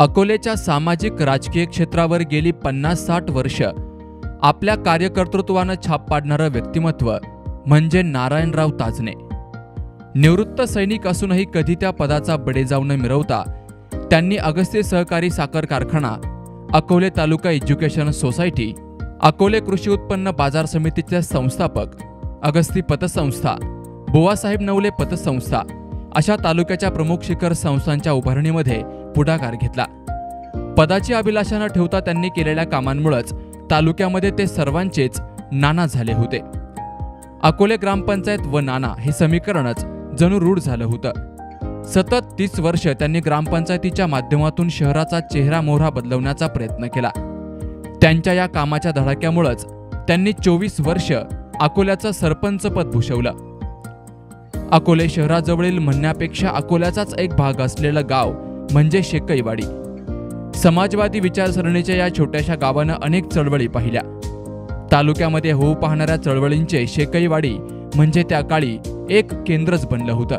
अकोलेच्या सामाजिक राजकीय क्षेत्रावर गेली पन्नास साठ वर्ष आपल्या कार्यकर्तृत्वानं छाप पाडणारं व्यक्तिमत्व म्हणजे नारायणराव ताजने. निवृत्त सैनिक असूनही कधी त्या पदाचा बडेजाव न मिरवता त्यांनी अगस्त्य सहकारी साखर कारखाना अकोले तालुका एज्युकेशन सोसायटी अकोले कृषी उत्पन्न बाजार समितीचे संस्थापक अगस्ती पतसंस्था बुवासाहेब नवले पतसंस्था अशा तालुक्याच्या प्रमुख शिखर संस्थांच्या उभारणीमध्ये पुढाकार घेतला. पदाची अभिलाषा न ठेवता त्यांनी केलेल्या कामांमुळेच तालुक्यामध्ये ते सर्वांचेच नाना झाले होते. अकोले ग्रामपंचायत व नाना हे समीकरणच जणू रूढ झालं होतं. सतत तीस वर्ष त्यांनी ग्रामपंचायतीच्या माध्यमातून शहराचा चेहरा मोहरा बदलवण्याचा प्रयत्न केला. त्यांच्या या कामाच्या धडाक्यामुळंच त्यांनी चोवीस वर्ष अकोल्याचं सरपंच पद भूषवलं. अकोले शहराजवळील म्हणण्यापेक्षा अकोल्याचाच एक भाग असलेलं गाव म्हणजे शेकईवाडी. समाजवादी विचारसरणीच्या या छोट्याशा गावानं अनेक चळवळी पाहिल्या. तालुक्यामध्ये होऊ पाहणाऱ्या चळवळींचे शेकईवाडी म्हणजे त्या काळी एक केंद्रच बनलं होतं.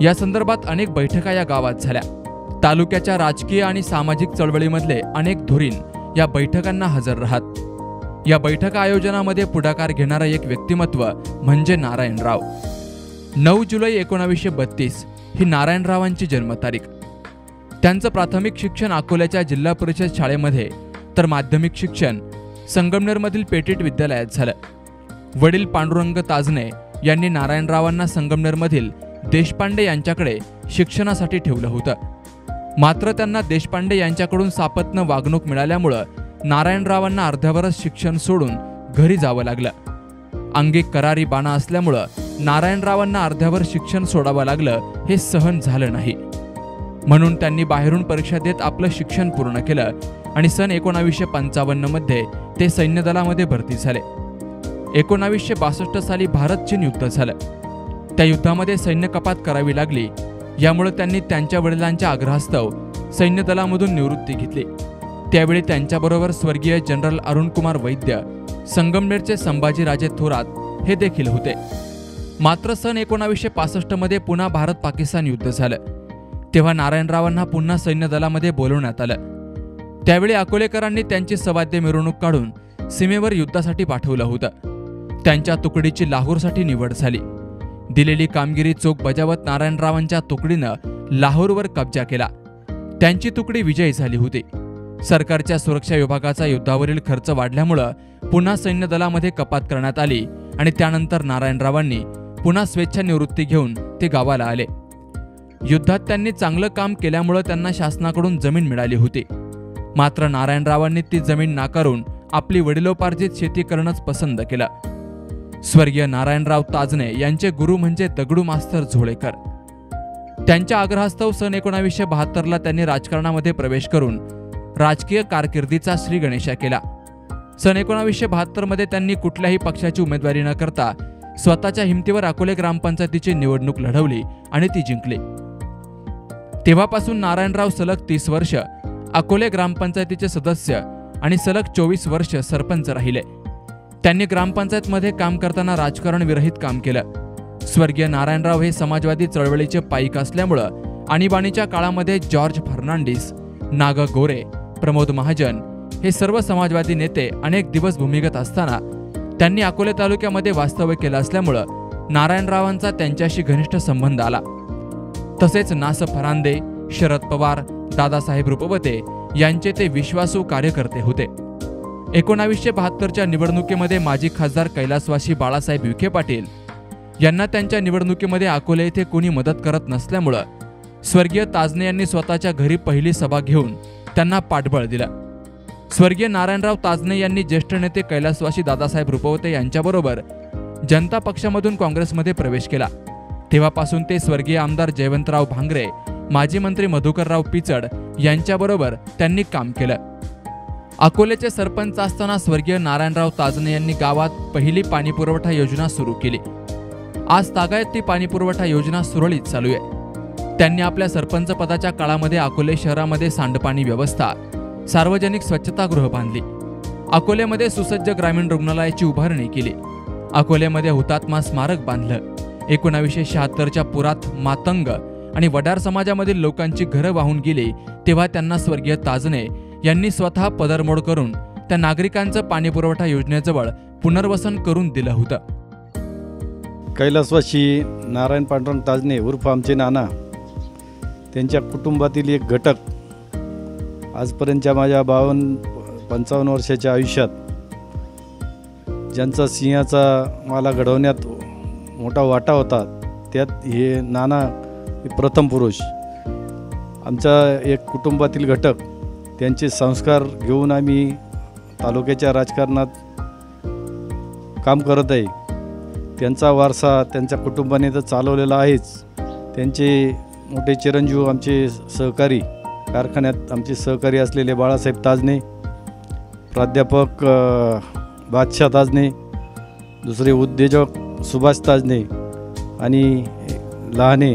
या संदर्भात अनेक बैठका या गावात झाल्या. तालुक्याच्या राजकीय आणि सामाजिक चळवळीमधले अनेक धुरीण या बैठकांना हजर राहत. या बैठका आयोजनामध्ये पुढाकार घेणारं एक व्यक्तिमत्व म्हणजे नारायणराव. नऊ जुलै एकोणावीसशे बत्तीस ही नारायणरावांची जन्मतारीख. त्यांचं प्राथमिक शिक्षण अकोल्याच्या जिल्हा परिषद शाळेमध्ये तर माध्यमिक शिक्षण संगमनेरमधील पेटीट विद्यालयात झालं. वडील पांडुरंग ताजने यांनी नारायणरावांना संगमनेरमधील देशपांडे यांच्याकडे शिक्षणासाठी ठेवलं होतं. मात्र त्यांना देशपांडे यांच्याकडून सापत्न वागणूक मिळाल्यामुळं नारायणरावांना अर्ध्यावरच शिक्षण सोडून घरी जावं लागलं. अंगी करारी बाणा असल्यामुळं नारायणरावांना अर्ध्यावर शिक्षण सोडावं लागलं हे सहन झालं नाही. म्हणून त्यांनी बाहेरून परीक्षा देत आपलं शिक्षण पूर्ण केलं आणि सन एकोणावीसशे पंचावन्नमध्ये ते सैन्य दलामध्ये भरती झाले. एकोणावीसशे बासष्ट साली भारत चीन युद्ध झालं. त्या युद्धामध्ये सैन्य कपात करावी लागली. यामुळे त्यांनी त्यांच्या वडिलांच्या आग्रहास्तव सैन्य दलामधून निवृत्ती घेतली. त्यावेळी त्यांच्याबरोबर स्वर्गीय जनरल अरुणकुमार वैद्य संगमनेरचे संभाजीराजे थोरात हे देखील होते. मात्र सन एकोणावीसशे पासष्टमध्ये पुन्हा भारत पाकिस्तान युद्ध झालं. तेव्हा नारायणरावांना पुन्हा सैन्य दलामध्ये बोलवण्यात आलं. त्यावेळी अकोलेकरांनी त्यांची सवाद्य मिरवणूक काढून सीमेवर युद्धासाठी पाठवलं होतं. त्यांच्या तुकडीची लाहोरसाठी निवड झाली. दिलेली कामगिरी चोख बजावत नारायणरावांच्या तुकडीनं लाहोरवर कब्जा केला. त्यांची तुकडी विजयी झाली होती. सरकारच्या सुरक्षा विभागाचा युद्धावरील खर्च वाढल्यामुळं पुन्हा सैन्य दलामध्ये कपात करण्यात आली आणि त्यानंतर नारायणरावांनी पुन्हा स्वेच्छा निवृत्ती घेऊन ते गावाला आले. युद्धात त्यांनी चांगलं काम केल्यामुळं त्यांना शासनाकडून जमीन मिळाली होती. मात्र नारायणरावांनी ती जमीन नाकारून आपली वडिलोपार्जित शेती करणंच पसंत केलं. स्वर्गीय नारायणराव ताजने यांचे गुरु म्हणजे दगडू मास्तर झोळेकर. त्यांच्या आग्रहास्तव सन एकोणावीसशे बहात्तरला त्यांनी राजकारणामध्ये प्रवेश करून राजकीय कारकिर्दीचा श्री गणेशा केला. सन एकोणावीसशे बहात्तरमध्ये त्यांनी कुठल्याही पक्षाची उमेदवारी न करता स्वतःच्या हिमतीवर अकोले ग्रामपंचायतीची निवडणूक लढवली आणि ती जिंकली. तेव्हापासून नारायणराव सलग तीस वर्ष अकोले ग्रामपंचायतीचे सदस्य आणि सलग चोवीस वर्ष सरपंच राहिले. त्यांनी ग्रामपंचायतमध्ये काम करताना राजकारण विरहित काम केलं. स्वर्गीय नारायणराव हे समाजवादी चळवळीचे पाईक असल्यामुळं आणीबाणीच्या काळामध्ये जॉर्ज फर्नांडिस नाग गोरे प्रमोद महाजन हे सर्व समाजवादी नेते अनेक दिवस भूमिगत असताना त्यांनी अकोले तालुक्यामध्ये वास्तव्य केलं असल्यामुळं नारायणरावांचा त्यांच्याशी घनिष्ठ संबंध आला. तसेच नास फरांदे शरद पवार दादासाहेब रुपवते यांचे ते विश्वासू कार्यकर्ते होते. एकोणावीसशे बहात्तरच्या निवडणुकीमध्ये माजी खासदार कैलासवासी बाळासाहेब विखे पाटील यांना त्यांच्या निवडणुकीमध्ये अकोले येथे कोणी मदत करत नसल्यामुळं स्वर्गीय ताजने यांनी स्वतःच्या घरी पहिली सभा घेऊन त्यांना पाठबळ दिलं. स्वर्गीय नारायणराव ताजने यांनी ज्येष्ठ नेते कैलासवासी दादासाहेब रुपवते यांच्याबरोबर जनता पक्षामधून काँग्रेसमध्ये प्रवेश केला. तेव्हापासून ते स्वर्गीय आमदार जयवंतराव भांगरे माजी मंत्री मधुकरराव पिचड यांच्याबरोबर त्यांनी काम केलं. अकोलेचे सरपंच असताना स्वर्गीय नारायणराव ताजने यांनी गावात पहिली पाणीपुरवठा योजना सुरू केली. आज तागायत ती पाणीपुरवठा योजना सुरळीत चालू आहे. त्यांनी आपल्या सरपंच पदाच्या काळामध्ये अकोले शहरामध्ये सांडपाणी व्यवस्था सार्वजनिक स्वच्छतागृह बांधली. अकोल्यामध्ये सुसज्ज ग्रामीण रुग्णालयाची उभारणी केली. अकोल्यामध्ये हुतात्मा स्मारक बांधलं. एकोणावीसशे शहात्तरच्या पुरात मातंग आणि वडार समाजामधील लोकांची घरं वाहून गेली तेव्हा त्यांना स्वर्गीय ताजने यांनी स्वतः पदरमोड करून त्या नागरिकांचं पाणीपुरवठा योजनेजवळ पुनर्वसन करून दिलं होतं. कैलासवासी नारायण पांडुरंग ताजने उर्फ आमचे नाना त्यांच्या कुटुंबातील एक घटक आजपर्यंतच्या माझ्या बावन्न पंचावन्न वर्षाच्या आयुष्यात ज्यांचा सिंहाचा मला घडवण्यात मोठा वाटा होता त्यात हे नाना हे प्रथम पुरुष आमचा एक कुटुंबातील घटक त्यांचे संस्कार घेऊन आम्ही तालुक्याच्या राजकारणात काम करत आहे. त्यांचा वारसा त्यांच्या कुटुंबाने तर चालवलेला आहेच. त्यांचे मोठे चिरंजीव आमचे सहकारी कारखान्यात आमचे सहकारी असलेले बाळासाहेब ताजने प्राध्यापक बादशाह ताजने दुसरे उद्योजक सुभाष ताजने आणि लहाने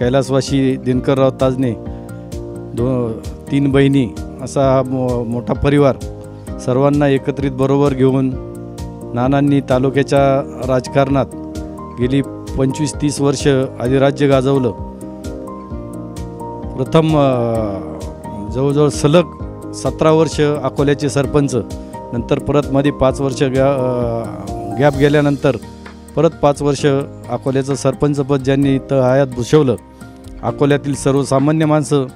कैलासवासी दिनकरराव ताजने दो तीन बहिणी असा हा मो मोठा परिवार सर्वांना एकत्रित बरोबर घेऊन नानांनी तालुक्याच्या राजकारणात गेली पंचवीस तीस वर्ष अधिराज्य गाजवलं. प्रथम जवळजवळ सलग सतरा वर्ष अकोल्याचे सरपंच नंतर परत मध्ये पाच वर्ष गॅ गॅप गेल्यानंतर परत पाच वर्ष अकोल्याचं सरपंचपद ज्यांनी इथं हयात भूषवलं अकोल्यातील सर्वसामान्य माणसं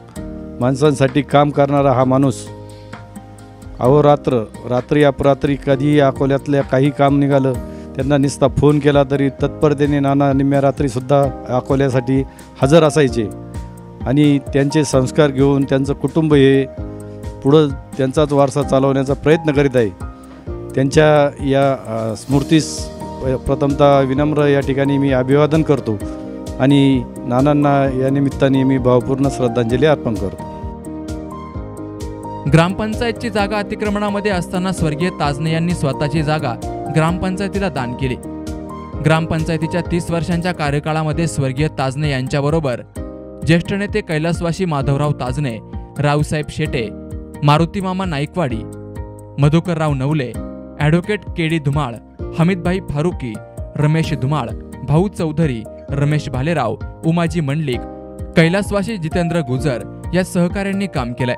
माणसांसाठी काम करणारा हा माणूस. अहोरात्र रात्री अपरात्री कधीही अकोल्यातल्या काही काम निघालं त्यांना निसता फोन केला तरी तत्परतेने नाना निम्म्या रात्रीसुद्धा अकोल्यासाठी हजर असायचे. आणि त्यांचे संस्कार घेऊन त्यांचं कुटुंब हे पुढं त्यांचाच वारसा चालवण्याचा प्रयत्न करीत आहे. त्यांच्या या स्मृतीस प्रथमतः विनम्र या ठिकाणी मी अभिवादन करतो आणि नानांना या निमित्ताने मी भावपूर्ण श्रद्धांजली अर्पण करतो. ग्रामपंचायतची जागा अतिक्रमणामध्ये असताना स्वर्गीय ताजने यांनी स्वतःची जागा ग्रामपंचायतीला दान केली. ग्रामपंचायतीच्या तीस वर्षांच्या कार्यकाळामध्ये स्वर्गीय ताजने यांच्याबरोबर ज्येष्ठ नेते कैलासवासी Madhavrao Tajne Raosaheb Shete Marutimama Naikwadi Madhukarrao Navale advocate K D Dhumal Hamidbhai Farooqui Ramesh Dhumal Bhau Chaudhari Ramesh Bhalerao Umaji Mandlik कैलासवासी जितेंद्र गुजर या सहकाऱ्यांनी काम केलंय.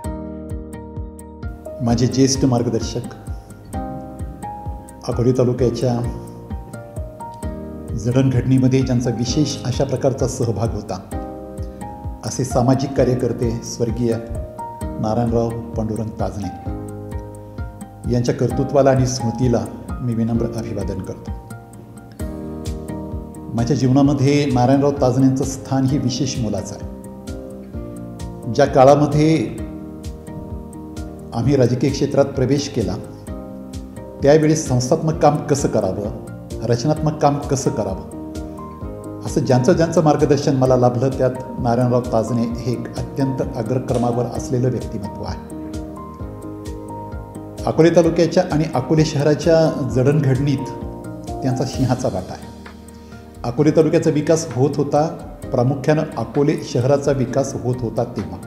माझे ज्येष्ठ मार्गदर्शक अकोले तालुक्याच्या जडणघडणीमध्ये ज्यांचा विशेष अशा प्रकारचा सहभाग होता असे सामाजिक कार्यकर्ते स्वर्गीय नारायणराव पांडुरंग ताजणे. यांच्या कर्तृत्वाला आणि स्मृतीला मी विनम्र अभिवादन करतो. माझ्या जीवनामध्ये नारायणराव ताजणेंचं स्थान हे विशेष मोलाचं आहे. ज्या काळामध्ये आम्ही राजकीय क्षेत्रात प्रवेश केला त्यावेळी संस्थात्मक काम कसं करावं रचनात्मक काम कसं करावं असं ज्यांचं ज्यांचं मार्गदर्शन मला लाभलं त्यात नारायणराव ताजणे हे एक अत्यंत अग्रक्रमावर असलेलं व्यक्तिमत्व आहे. अकोले तालुक्याच्या आणि अकोले शहराच्या जडणघडणीत त्यांचा सिंहाचा वाटा आहे. अकोले तालुक्याचा विकास होत होता प्रामुख्यानं अकोले शहराचा विकास होत होता तेव्हा.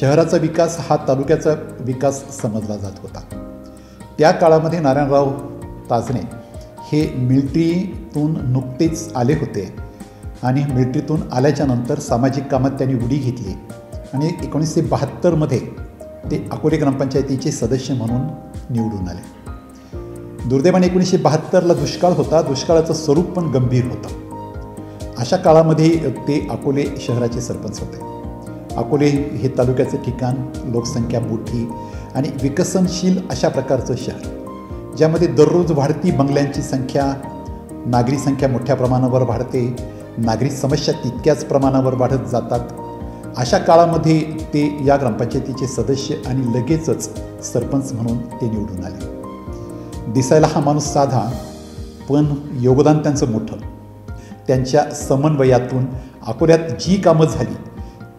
शहराचा विकास हा तालुक्याचा विकास समजला जात होता. त्या काळामध्ये नारायणराव ताजणे हे मिल्ट्रीतून नुकतेच आले होते आणि मिल्ट्रीतून आल्याच्यानंतर सामाजिक कामात त्यांनी उडी घेतली आणि एकोणीसशे बहात्तरमध्ये ते अकोले ग्रामपंचायतीचे सदस्य म्हणून निवडून आले. दुर्दैवाने एकोणीसशे बहात्तरला दुष्काळ होता. दुष्काळाचं स्वरूप पण गंभीर होतं. अशा काळामध्ये ते अकोले शहराचे सरपंच होते. अकोले हे तालुक्याचे ठिकाण लोकसंख्या मोठी आणि विकसनशील अशा प्रकारचं शहर. ज्यामध्ये दररोज वाढती बंगल्यांची संख्या नागरी संख्या मोठ्या प्रमाणावर वाढते. नागरी समस्या तितक्याच प्रमाणावर वाढत जातात. अशा काळामध्ये ते या ग्रामपंचायतीचे सदस्य आणि लगेचच सरपंच म्हणून ते निवडून आले. दिसायला हा माणूस साधा पण योगदान त्यांचं मोठं. त्यांच्या समन्वयातून अकोल्यात जी कामं झाली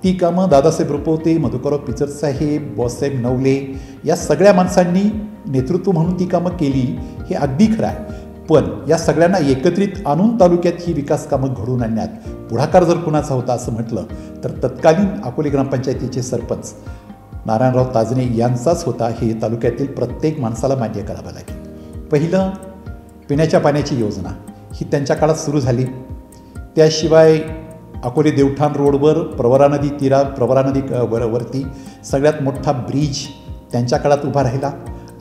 ती कामं दादासाहेब रुपवते मधुकरराव पिचर साहेब बॉससाहेब नवले या सगळ्या माणसांनी नेतृत्व म्हणून ती कामं केली हे अगदी खरं आहे. पण या सगळ्यांना एकत्रित आणून तालुक्यात ही विकास कामं घडवून आणण्यात पुढाकार जर कुणाचा होता असं म्हटलं तर तत्कालीन अकोले ग्रामपंचायतीचे सरपंच नारायणराव ताजणे यांचाच होता. हे तालुक्यातील प्रत्येक माणसाला मान्य करावं लागेल. पहिलं पिण्याच्या पाण्याची योजना. ही त्यांच्या काळात सुरू झाली. त्याशिवाय अकोले देवठाण रोडवर प्रवरा नदी तीरा प्रवरा नदी वरती सगळ्यात मोठा ब्रिज त्यांच्या काळात उभा राहिला.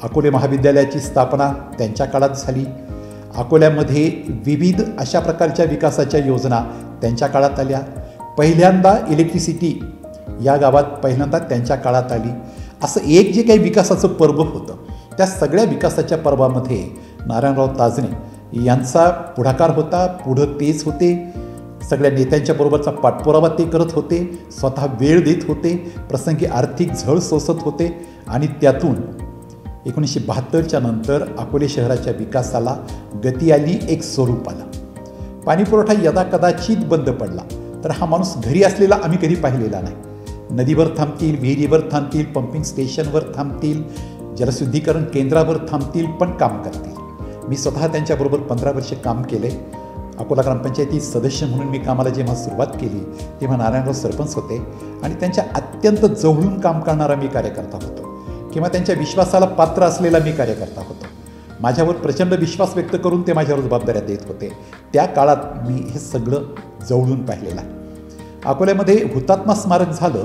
अकोले महाविद्यालयाची स्थापना त्यांच्या काळात झाली. अकोल्यामध्ये विविध अशा प्रकारच्या विकासाच्या योजना त्यांच्या काळात आल्या. पहिल्यांदा इलेक्ट्रिसिटी या गावात पहिल्यांदा त्यांच्या काळात आली. असं एक जे काही विकासाचं पर्व होतं त्या सगळ्या विकासाच्या पर्वामध्ये नारायणराव ताजणे यांचा पुढाकार होता पुढं तेच होते. सगळ्या नेत्यांच्या बरोबरचा पाठपुरावा ते करत होते स्वतः वेळ देत होते प्रसंगी आर्थिक झळ सोसत होते आणि त्यातून एकोणीसशे बहात्तरच्या नंतर अकोले शहराच्या विकासाला गती आली एक स्वरूप आलं. पाणीपुरवठा यदा कदाचित बंद पडला तर हा माणूस घरी असलेला आम्ही कधी पाहिलेला नाही. नदीवर थांबतील विहिरीवर थांबतील पंपिंग स्टेशनवर थांबतील जलशुद्धीकरण केंद्रावर थांबतील पण काम करतील. मी स्वतः त्यांच्याबरोबर पंधरा वर्षे काम केले. अकोला ग्रामपंचायती सदस्य म्हणून मी कामाला जेव्हा सुरुवात केली तेव्हा नारायणराव सरपंच होते आणि त्यांच्या अत्यंत जवळून काम करणारा मी कार्यकर्ता होतो. किंवा त्यांच्या विश्वासाला पात्र असलेला मी कार्यकर्ता होतो. माझ्यावर प्रचंड विश्वास व्यक्त करून ते माझ्यावर जबाबदाऱ्या देत होते. त्या काळात मी हे सगळं जवळून पाहिलेलं आहे. अकोल्यामध्ये हुतात्मा स्मारक झालं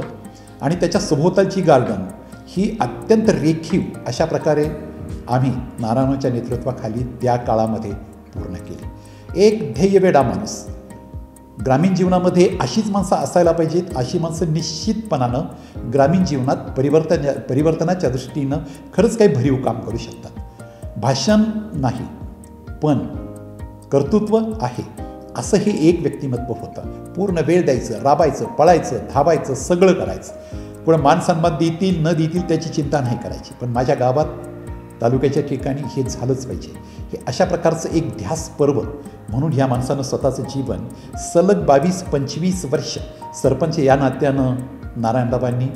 आणि त्याच्या सभोवतालची गार्डन ही अत्यंत रेखीव अशा प्रकारे आम्ही नारायणाच्या नेतृत्वाखाली त्या काळामध्ये पूर्ण केली. एक ध्येयवेडा माणूस. ग्रामीण जीवनामध्ये अशीच माणसं असायला पाहिजेत अशी माणसं निश्चितपणानं ग्रामीण जीवनात परिवर्तन परिवर्तनाच्या दृष्टीनं खरंच काही भरीव काम करू शकतात. भाषण नाही पण कर्तृत्व आहे. असं हे एक व्यक्तिमत्व होतं. पूर्ण वेळ द्यायचं राबायचं पळायचं धावायचं सगळं करायचं. पुढं मानसन्मान देतील न देतील त्याची चिंता नाही करायची. पण माझ्या गावात तालुक्याच्या ठिकाणी हे झालंच पाहिजे. हे अशा प्रकारचं एक ध्यास पर्व म्हणून ह्या माणसानं स्वतःचं जीवन सलग बावीस पंचवीस वर्ष सरपंच या नात्यानं नारायणबाबांनी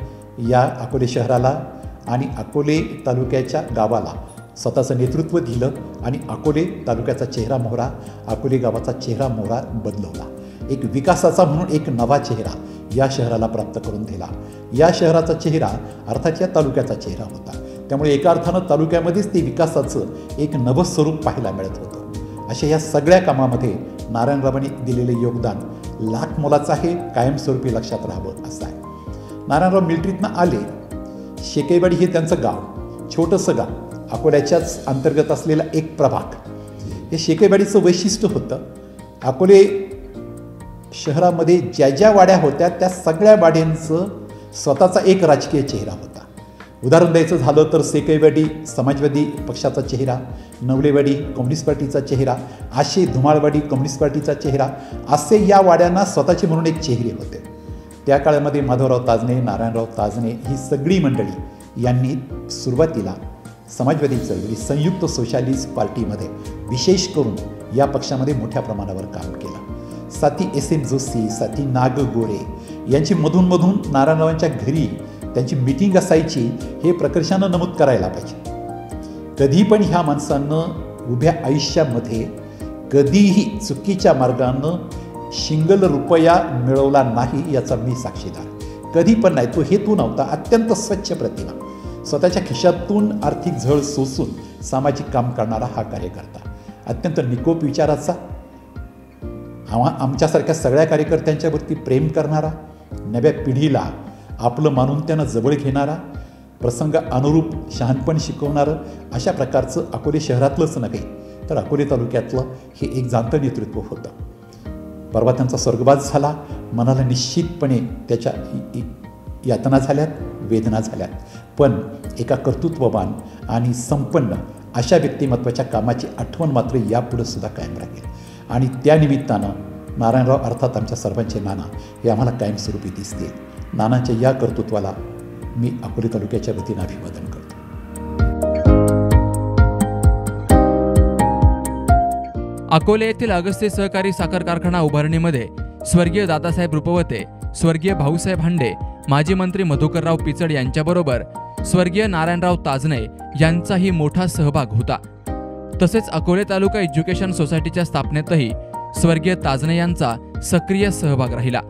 या अकोले शहराला आणि अकोले तालुक्याच्या गावाला स्वतःचं नेतृत्व दिलं आणि अकोले तालुक्याचा चेहरा मोहरा अकोले गावाचा चेहरा मोहरा बदलवला. एक विकासाचा म्हणून एक नवा चेहरा या शहराला प्राप्त करून दिला. या शहराचा चेहरा अर्थात या तालुक्याचा चेहरा होता. त्यामुळे एका अर्थानं तालुक्यामध्येच ते विकासाचं एक नवं स्वरूप पाहायला मिळत होतं. अशा या सगळ्या कामामध्ये नारायणरावांनी दिलेले योगदान लाख मोलाचं आहे कायमस्वरूपी लक्षात राहावं असं आहे. नारायणराव मिलिटरीतनं आले. शेकेवाडी हे त्यांचं गाव छोटंसं गाव. अकोल्याच्याच अंतर्गत असलेला एक प्रभाग. हे शेकेवाडीचं वैशिष्ट्य होतं. अकोले शहरामध्ये ज्या ज्या वाड्या होत्या त्या सगळ्या वाड्यांचं स्वतःचा एक राजकीय चेहरा होता. उदाहरण द्यायचं झालं तर सेकेवाडी समाजवादी पक्षाचा चेहरा नवलेवाडी कम्युनिस्ट पार्टीचा चेहरा आशे धुमाळवाडी कम्युनिस्ट पार्टीचा चेहरा असे या वाड्यांना स्वतःचे म्हणून एक चेहरे होते. त्या काळामध्ये माधवराव ताजने नारायणराव ताजने ही सगळी मंडळी यांनी सुरुवातीला समाजवादी चळवळी संयुक्त सोशालिस्ट पार्टीमध्ये विशेष करून या पक्षामध्ये मोठ्या प्रमाणावर काम केलं. साथी एस एम जोशी साथी नाग गोरे यांची मधूनमधून नारायणरावांच्या घरी त्यांची मिटिंग असायची हे प्रकर्षानं नमूद करायला पाहिजे. कधी पण ह्या माणसानं उभ्या आयुष्यामध्ये कधीही चुकीच्या मार्गानं शिंगल रुपया मिळवला नाही याचा मी साक्षीदार. कधी पण नाही तो हेतू नव्हता अत्यंत स्वच्छ प्रतिमा. स्वतःच्या खिशातून आर्थिक झळ सोसून सामाजिक काम करणारा हा कार्यकर्ता. अत्यंत निकोप विचाराचा. आम्हा आमच्यासारख्या सगळ्या कार्यकर्त्यांच्यावरती प्रेम करणारा नव्या पिढीला आपलं मानून त्यांना जवळ घेणारा प्रसंग अनुरूप शहाणपण शिकवणारं अशा प्रकारचं अकोले शहरातलंच नव्हे तर अकोले तालुक्यातलं हे एक जाणतं नेतृत्व होतं. परवा त्यांचा स्वर्गवास झाला. मनाला निश्चितपणे त्याच्या यातना झाल्यात. वेदना झाल्यात पण एका कर्तृत्ववान आणि संपन्न अशा व्यक्तिमत्वाच्या कामाची आठवण मात्र यापुढे सुद्धा कायम राहील. आणि त्या निमित्तानं नारायणराव अर्थात आमच्या सर्वांचे नाना हे आम्हाला कायमस्वरूपी दिसतील. नानाच्या या कर्तृत्वाला मी अकोले तालुक्याच्या वतीनं अभिवादन करतो. अकोले येथील अगस्ते सहकारी साखर कारखाना उभारणीमध्ये स्वर्गीय दादासाहेब रुपवते स्वर्गीय भाऊसाहेब हांडे माजी मंत्री मधुकरराव पिचड यांच्याबरोबर स्वर्गीय नारायणराव ताजने यांचाही मोठा सहभाग होता. तसेच अकोले तालुका एज्युकेशन सोसायटीच्या स्थापनेतही स्वर्गीय ताजने यांचा सक्रिय सहभाग राहिला.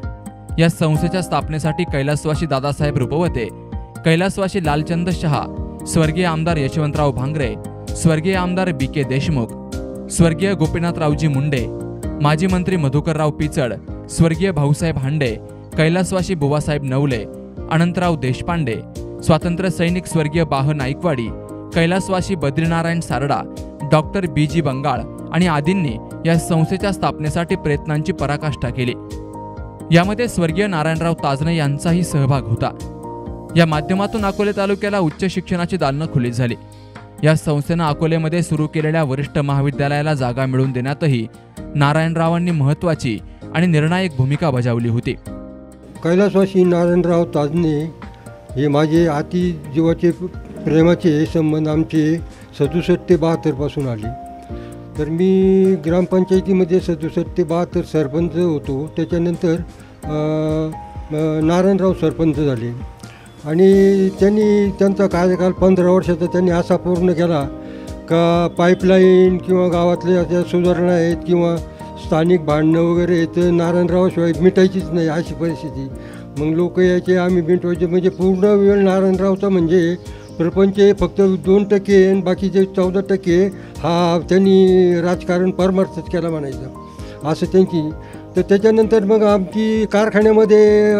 या संस्थेच्या स्थापनेसाठी कैलासवासी दादासाहेब रुपवते कैलासवासी लालचंद शहा स्वर्गीय आमदार यशवंतराव भांगरे स्वर्गीय आमदार बी के देशमुख स्वर्गीय गोपीनाथरावजी मुंडे माजी मंत्री मधुकरराव पिचड स्वर्गीय भाऊसाहेब हांडे कैलासवाशी बुवासाहेब नवले अनंतराव देशपांडे स्वातंत्र्य सैनिक स्वर्गीय बाह Naikwadi कैलासवाशी Badrinarayan Sarda doctor B G Bangal आणि आदींनी या संस्थेच्या स्थापनेसाठी प्रयत्नांची पराकाष्ठा केली. यामध्ये स्वर्गीय नारायणराव ताजने यांचाही सहभाग होता. या माध्यमातून अकोले तालुक्याला उच्च शिक्षणाची दालनं खुली झाली. या संस्थेनं अकोलेमध्ये सुरू केलेल्या वरिष्ठ महाविद्यालयाला जागा मिळवून देण्यातही नारायणरावांनी महत्त्वाची आणि निर्णायक भूमिका बजावली होती. कैलासवासी नारायणराव ताजने हे माझे अति जीवाचे प्रेमाचे संबंध आमचे सदुसष्ट ते बहात्तरपासून आले. तर मी ग्रामपंचायतीमध्ये सदुसष्ट ते बहात्तर सरपंच होतो. त्याच्यानंतर नारायणराव सरपंच झाले. आणि त्यांनी त्यांचा कार्यकाल पंधरा वर्षाचा त्यांनी असा पूर्ण केला का पाईपलाईन किंवा गावातल्या ज्या सुधारणा आहेत किंवा स्थानिक भांडणं वगैरे तर नारायणरावाशिवाय मिटायचीच नाही अशी परिस्थिती. मग लोक यायचे आम्ही मिटवायचे. म्हणजे पूर्ण वेळ नारायणरावचा म्हणजे प्रपंच हे फक्त दोन टक्के आणि बाकीचे चौदा टक्के हा त्यांनी राजकारण परमार्थच केला म्हणायचं. असं त्यांची. तर त्याच्यानंतर मग आमची कारखान्यामध्ये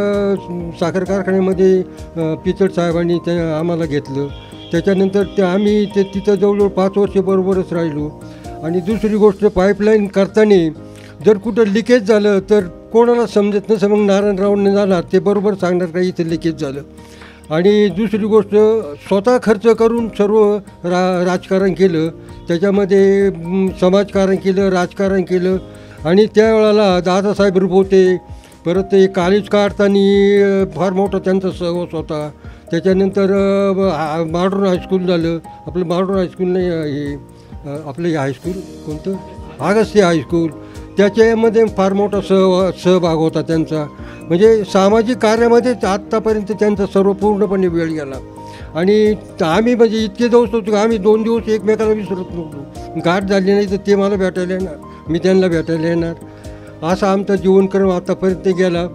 साखर कारखान्यामध्ये अ, पिचड साहेबांनी त्या आम्हाला घेतलं. त्याच्यानंतर ते आम्ही ते तिथं जवळजवळ पाच वर्ष बरोबरच राहिलो. आणि दुसरी गोष्ट पाईपलाईन करताना जर कुठं लिकेज झालं तर कोणाला समजत नसं मग नारायणरावांनी झाला ते बरोबर सांगणार का इथं लिकेज झालं? आणि दुसरी गोष्ट स्वतः खर्च करून सर्व रा राजकारण केलं त्याच्यामध्ये समाजकारण केलं राजकारण केलं आणि त्यावेळेला दादासाहेब रुपवते परत ते कॉलेज काढताना फार मोठा त्यांचा सहवास होता. त्याच्यानंतर मॉडर्न हायस्कूल झालं. आपलं मॉडर्न हायस्कूल नाही हे आपलं हे हायस्कूल कोणतं? आगस्ती हायस्कूल त्याच्यामध्ये फार मोठा सह सहभाग होता त्यांचा. म्हणजे सामाजिक कार्यामध्येच आत्तापर्यंत त्यांचा सर्व पूर्णपणे वेळ गेला. आणि आम्ही म्हणजे इतके दिवस होतो की आम्ही दोन दिवस एकमेकाला विसरत नव्हतो. गाठ झाली नाही तर ते मला भेटायला येणार. मी त्यांना भेटायला येणार. असा आमचा जीवनक्रम आतापर्यंत गेला.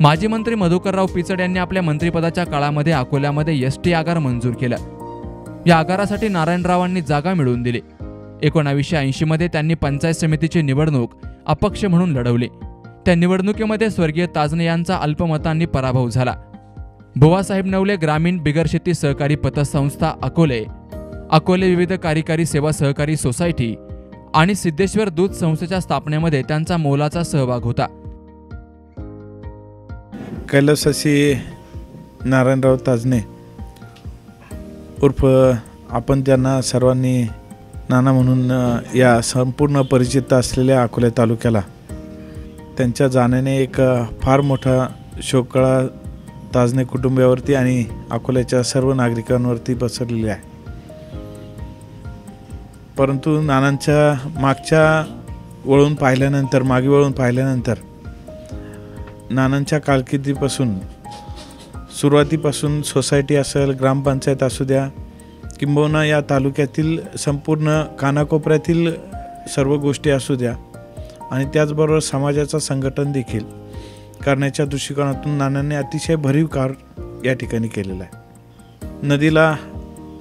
माजी मंत्री मधुकरराव पिचड यांनी आपल्या मंत्रिपदाच्या काळामध्ये अकोल्यामध्ये एस टी आगार मंजूर केला. या आगारासाठी नारायणरावांनी जागा मिळवून दिली. एकोणावीसशे ऐंशीमध्ये त्यांनी पंचायत समितीची निवडणूक अपक्ष म्हणून लढवली. त्या निवडणुकीमध्ये स्वर्गीय ताजने यांचा अल्पमतांनी पराभव झाला. बुवासाहेब नवले ग्रामीण बिगरशेती सहकारी पतसंस्था अकोले अकोले विविध कार्यकारी सेवा सहकारी सोसायटी आणि सिद्धेश्वर दूध संस्थेच्या स्थापनेमध्ये त्यांचा मोलाचा सहभाग होता. कैलासाशी नारायणराव ताजने उर्फ आपण त्यांना सर्वांनी नाना म्हणून या संपूर्ण परिचित असलेल्या अकोले तालुक्याला त्यांच्या जाण्याने एक फार मोठा शोकळा ताजने कुटुंबियावरती आणि अकोल्याच्या सर्व नागरिकांवरती पसरलेली आहे. परंतु नानांच्या मागच्या वळून पाहिल्यानंतर मागे वळून पाहिल्यानंतर नानांच्या कालकिर्दीपासून सुरुवातीपासून सोसायटी असेल ग्रामपंचायत असू द्या किंबहुना या तालुक्यातील संपूर्ण कानाकोपऱ्यातील सर्व गोष्टी असू द्या आणि त्याचबरोबर समाजाचा संघटन देखील करण्याच्या दृष्टिकोनातून नानांनी अतिशय भरीव कार या ठिकाणी केलेला आहे. नदीला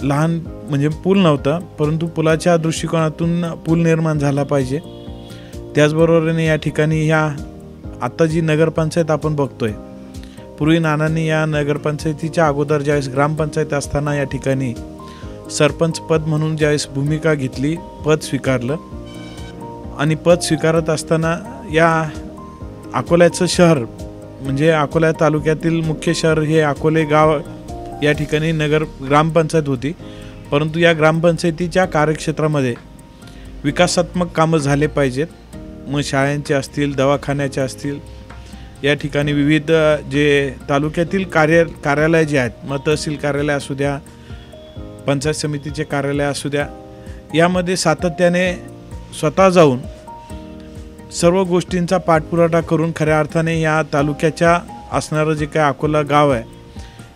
लहान म्हणजे पूल नव्हता परंतु पुलाच्या दृष्टिकोनातून पूल निर्माण झाला पाहिजे. त्याचबरोबरीने या ठिकाणी ह्या आत्ता जी नगरपंचायत आपण बघतोय पूर्वी नानांनी या नगरपंचायतीच्या अगोदर ज्यावेळेस ग्रामपंचायत असताना या ठिकाणी सरपंच पद म्हणून ज्यावेळेस भूमिका घेतली पद स्वीकारलं. आणि पद स्वीकारत असताना या अकोल्याचं शहर म्हणजे अकोला तालुक्यातील मुख्य शहर हे अकोले गाव या ठिकाणी नगर ग्रामपंचायत होती. परंतु या ग्रामपंचायतीच्या कार्यक्षेत्रामध्ये विकासात्मक कामं झाले पाहिजेत. मग शाळांचे असतील दवाखान्याचे असतील या ठिकाणी विविध जे तालुक्यातील कार्य कार्यालय जे आहेत मग तहसील कार्यालय असू द्या पंचायत समितीचे कार्यालय असू द्या यामध्ये सातत्याने स्वतः जाऊन सर्व गोष्टींचा पाठपुराठा करून खऱ्या अर्थाने या तालुक्याच्या असणारं जे काय अकोला गाव आहे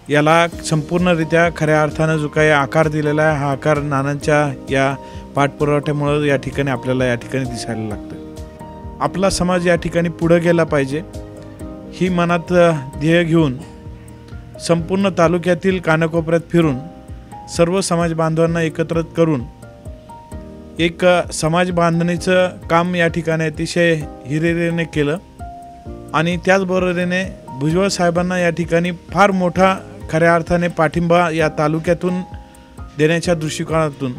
याला संपूर्णरित्या खऱ्या अर्थानं जो काही आकार दिलेला आहे हा आकार नानांच्या या पाठपुराठ्यामुळं या ठिकाणी आपल्याला या ठिकाणी दिसायला लागतं आपला समाज या ठिकाणी पुढं गेला पाहिजे ही मनात ध्येय घेऊन संपूर्ण तालुक्यातील कानाकोपऱ्यात फिरून सर्व समाज बांधवांना एकत्र करून एक समाज बांधणीचं काम या ठिकाणी अतिशय हिरेरेने केलं. आणि त्याचबरोबरीने भुजबळ साहेबांना या ठिकाणी फार मोठा खऱ्या अर्थाने पाठिंबा या तालुक्यातून देण्याच्या दृष्टिकोनातून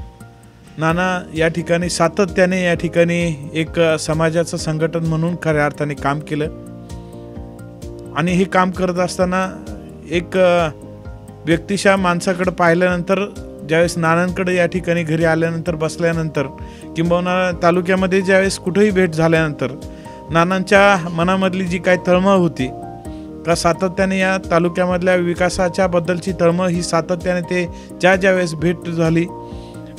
नाना या ठिकाणी सातत्याने या ठिकाणी एक समाजाचं संघटन म्हणून खऱ्या अर्थाने काम केलं. आणि हे काम करत असताना एक व्यक्तिशः माणसाकडं पाहिल्यानंतर ज्यावेळेस नानांकडे या ठिकाणी घरी आल्यानंतर बसल्यानंतर किंबहुना तालुक्यामध्ये ज्यावेळेस कुठेही भेट झाल्यानंतर नानांच्या मनामधली जी काही तळमळ होती का सातत्याने या तालुक्यामधल्या विकासाच्या बद्दलची तळमळ ही सातत्याने ते ज्या ज्यावेळेस भेट झाली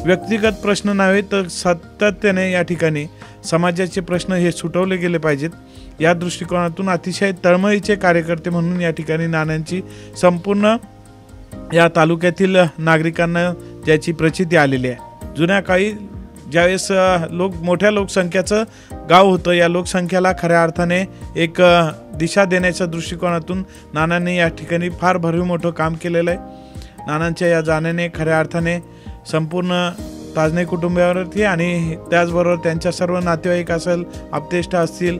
व्यक्तिगत प्रश्न नव्हे तर सातत्याने या ठिकाणी समाजाचे प्रश्न हे सुटवले गेले पाहिजेत. या दृष्टिकोनातून अतिशय तळमळीचे कार्यकर्ते म्हणून या ठिकाणी नाण्यांची संपूर्ण या तालुक्यातील नागरिकांना ज्याची प्रचिती आलेली आहे. जुन्या काळी ज्यावेळेस लोक मोठ्या लोकसंख्येचं गाव होतं या लोकसंख्येला खऱ्या अर्थाने एक दिशा देण्याच्या दृष्टिकोनातून नानांनी या ठिकाणी फार भरवी मोठं काम केलेलं आहे. नानांच्या या जाण्याने खऱ्या अर्थाने संपूर्ण ताजने कुटुंबावरती आणि त्याचबरोबर त्यांच्या सर्व नातेवाईक असेल आपतेष्ट असतील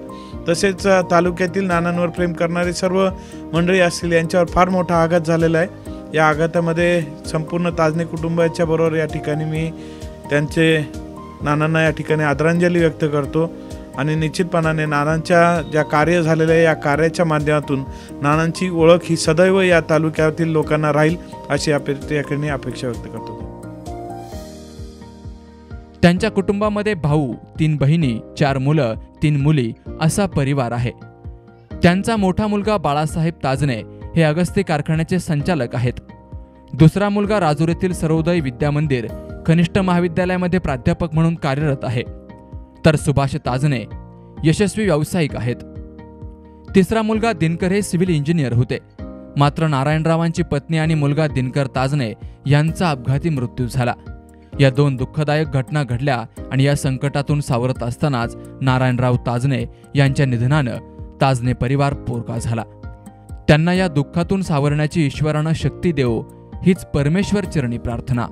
तसेच तालुक्यातील नानांवर प्रेम करणारे सर्व मंडळी असतील यांच्यावर फार मोठा आघात झालेला आहे. या आघातामध्ये संपूर्ण ताजने कुटुंबाच्या बरोबर या ठिकाणी मी त्यांचे नानांना या ठिकाणी आदरांजली व्यक्त करतो. आणि निश्चितपणाने नानांच्या ज्या कार्य झालेल्या या कार्याच्या माध्यमातून नानांची ओळख ही सदैव या तालुक्यातील लोकांना राहील अशी अपेक्षा याकडे अपेक्षा व्यक्त करतो. त्यांच्या कुटुंबामध्ये भाऊ तीन बहिणी चार मुलं तीन मुली असा परिवार आहे. त्यांचा मोठा मुलगा बाळासाहेब ताजने हे अगस्ती कारखान्याचे संचालक आहेत. दुसरा मुलगा राजुरीतील सर्वोदय विद्यामंदिर कनिष्ठ महाविद्यालयामध्ये प्राध्यापक म्हणून कार्यरत आहे. तर सुभाष ताजने यशस्वी व्यावसायिक आहेत. तिसरा मुलगा दिनकर हे सिव्हिल इंजिनियर होते. मात्र नारायणरावांची पत्नी आणि मुलगा दिनकर ताजने यांचा अपघाती मृत्यू झाला. या दोन दुःखदायक घटना घडल्या आणि या संकटातून सावरत असतानाच नारायणराव ताजने यांच्या निधनानं ताजने परिवार पोरका झाला. त्यांना या दुःखातून सावरण्याची ईश्वरानं शक्ती देवो हीच परमेश्वर चरणी प्रार्थना.